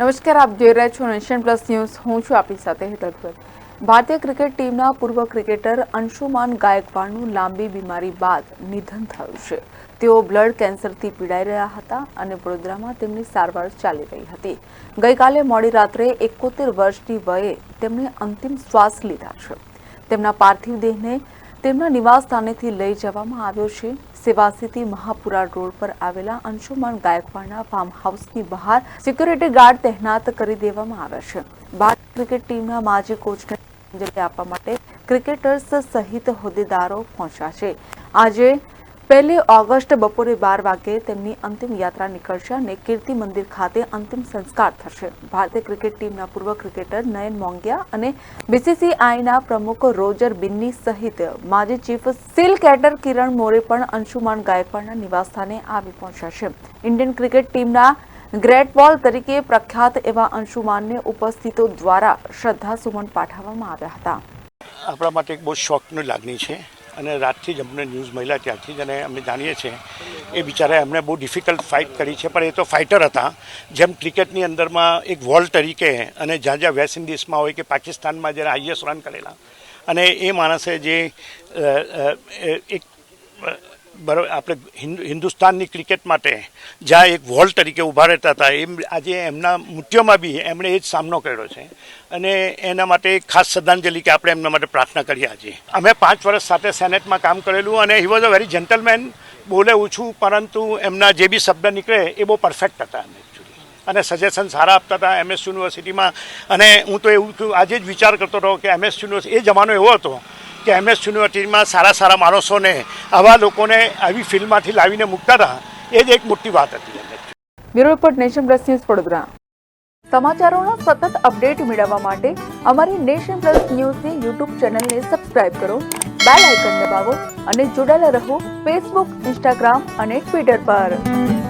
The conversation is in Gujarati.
નમસ્કાર, આપ જોઈ રહ્યા છો નેશન પ્લસ ન્યૂઝ. હું છું આપની સાથે હેતલ ભારતીય ક્રિકેટ ટીમના પૂર્વ ક્રિકેટર અંશુમાન ગાયકવાડનું લાંબી બીમારી બાદ નિધન થયું છે. તેઓ બ્લડ કેન્સરથી પીડાઈ રહ્યા હતા અને વડોદરામાં તેમની સારવાર ચાલી રહી હતી. ગઈકાલે મોડી રાત્રે એકોતેર વર્ષની વયે તેમણે અંતિમ શ્વાસ લીધા છે. તેમના પાર્થિવ દેહને તેમના નિવાસ સ્થાનેથી લઈ જવામાં આવ્યો છે. સેવાસીથી મહાપુરા રોડ પર આવેલા અંશુમાન ગાયકવાડના ફાર્મ હાઉસની બહાર સિક્યુરિટી ગાર્ડ તહેનાત કરી દેવામાં આવ્યા છે. ભારત ક્રિકેટ ટીમના માજી કોચને આપવા માટે ક્રિકેટર્સ સહિત હોદ્દેદારો પહોંચ્યા છે. આજે પહેલી ઓગસ્ટ બપોરે બાર વાગે તેમની અંતિમ યાત્રા નીકળશે અને કીર્તિ મંદિર ખાતે અંતિમ સંસ્કાર થશે. ભારતીય ક્રિકેટ ટીમના પૂર્વ ક્રિકેટર નયન મોંગિયા અને બીસીસીઆઈના પ્રમુખ રોજર બિન્ની સહિત માજી chief selector Kiran More પણ અંશુમાન ગાયકવાડના નિવાસસ્થાને આવી પહોંચ્યા ઇન્ડિયન ક્રિકેટ ટીમના ગ્રેટ બોલ તરીકે પ્રખ્યાત એવા અંશુમાનને ઉપસ્થિતો દ્વારા શ્રદ્ધાસુમન પાઠવવામાં આવ્યા હતા. આપણા માટે એક બહુ શોખની લાગણી છે. અને રાતથી જ અમને ન્યૂઝ મળ્યા ત્યારથી જ અને અમે જાણીએ છીએ. એ બિચારા એમણે બહુ ડિફિકલ્ટ ફાઇટ કરી છે, પણ એ તો ફાઇટર હતા. જેમ ક્રિકેટની અંદરમાં એક વોલ તરીકે અને જ્યાં જ્યાં વેસ્ટ ઇન્ડિઝમાં હોય કે પાકિસ્તાનમાં જ્યારે હાઈએસ્ટ રન કરેલા. અને એ માણસે જે એક અ, બરો આપણે હિન્દુ હિન્દુસ્તાનની ક્રિકેટ માટે જ્યાં એક વોલ તરીકે ઊભા રહેતા હતા એમ આજે એમના મૃત્યુમાં બી એમણે એ જ સામનો કર્યો છે. અને એના માટે એક ખાસ શ્રદ્ધાંજલિ કે આપણે એમના માટે પ્રાર્થના કરીએ આજે. અમે પાંચ વર્ષ સાથે સેનેટમાં કામ કરેલું અને he was a very gentleman બોલે ઓછું પરંતુ એમના જે બી શબ્દ નીકળે એ બહુ પરફેક્ટ હતા એમ અને સજેશન સારા આપતા હતા એમએસ યુનિવર્સિટીમાં. અને હું તો એવું આજે જ વિચાર કરતો હતો કે એમએસ યુનિવર્સિટી એ જમાનો એવો હતો કે એમએસ યુનિવર્સિટીમાં સારા સારા માણસોને, આવા લોકોને આવી ફિલ્ડમાંથી લાવીને મૂકતા હતા, એ જ એક મોટી વાત હતી bureau report Nation Plus News Vadodara. સમાચારોના સતત અપડેટ મેળવવા માટે અમારી નેશન પ્લસ ન્યૂઝની યુટ્યુબ ચેનલને સબસ્ક્રાઇબ કરો, બેલ આઇકન દબાવો અને જોડાયેલા રહો ફેસબુક, ઇન્સ્ટાગ્રામ અને ટ્વિટર પર.